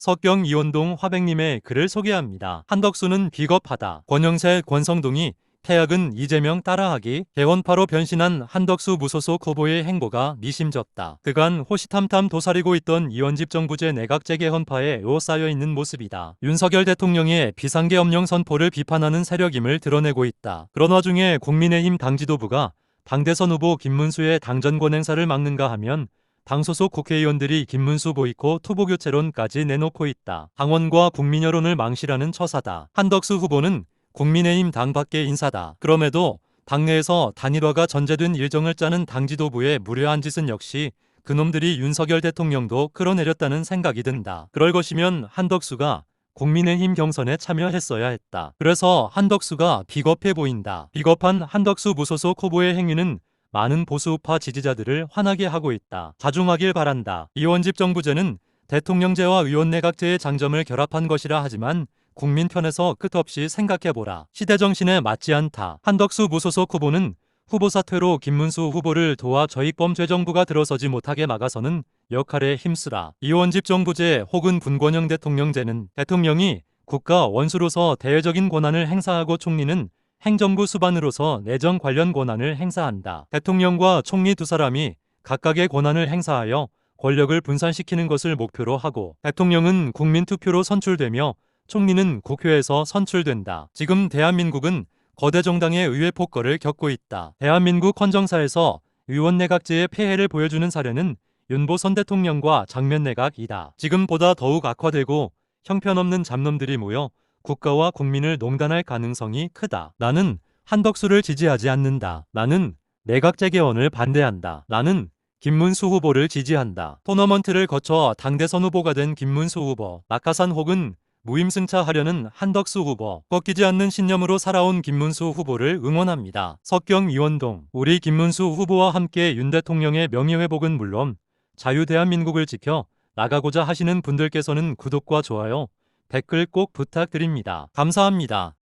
석경 이원동 화백님의 글을 소개합니다. 한덕수는 비겁하다. 권영세 권성동이 태학은 이재명 따라하기 개원파로 변신한 한덕수 무소속 후보의 행보가 미심쩍다. 그간 호시탐탐 도사리고 있던 이원집 정부제 내각 재개헌파에 에워싸여 있는 모습이다. 윤석열 대통령의 비상계 엄령 선포를 비판하는 세력임을 드러내고 있다. 그런 와중에 국민의힘 당지도부가 당대선 후보 김문수의 당전 권 행사를 막는가 하면 당 소속 국회의원들이 김문수 보이콧 후보 교체론까지 내놓고 있다. 당원과 국민 여론을 망실하는 처사다. 한덕수 후보는 국민의힘 당 밖의 인사다. 그럼에도 당내에서 단일화가 전제된 일정을 짜는 당 지도부의 무례한 짓은 역시 그놈들이 윤석열 대통령도 끌어내렸다는 생각이 든다. 그럴 것이면 한덕수가 국민의힘 경선에 참여했어야 했다. 그래서 한덕수가 비겁해 보인다. 비겁한 한덕수 무소속 후보의 행위는 많은 보수우파 지지자들을 화나게 하고 있다. 자중하길 바란다. 이원집 정부제는 대통령제와 의원내각제의 장점을 결합한 것이라 하지만 국민 편에서 끝없이 생각해보라. 시대정신에 맞지 않다. 한덕수 무소속 후보는 후보 사퇴로 김문수 후보를 도와 저익범 죄정부가 들어서지 못하게 막아서는 역할에 힘쓰라. 이원집 정부제 혹은 분권형 대통령제는 대통령이 국가 원수로서 대외적인 권한을 행사하고 총리는 행정부 수반으로서 내정 관련 권한을 행사한다. 대통령과 총리 두 사람이 각각의 권한을 행사하여 권력을 분산시키는 것을 목표로 하고 대통령은 국민 투표로 선출되며 총리는 국회에서 선출된다. 지금 대한민국은 거대 정당의 의회 폭거를 겪고 있다. 대한민국 헌정사에서 의원 내각제의 폐해를 보여주는 사례는 윤보 선 대통령과 장면 내각이다. 지금보다 더욱 악화되고 형편없는 잡놈들이 모여 국가와 국민을 농단할 가능성이 크다. 나는 한덕수를 지지하지 않는다. 나는 내각 재개헌을 반대한다. 나는 김문수 후보를 지지한다. 토너먼트를 거쳐 당대선 후보가 된 김문수 후보, 낙하산 혹은 무임승차 하려는 한덕수 후보, 꺾이지 않는 신념으로 살아온 김문수 후보를 응원합니다. 석경 이원동, 우리 김문수 후보와 함께 윤 대통령의 명예회복은 물론 자유대한민국을 지켜 나가고자 하시는 분들께서는 구독과 좋아요, 댓글 꼭 부탁드립니다. 감사합니다.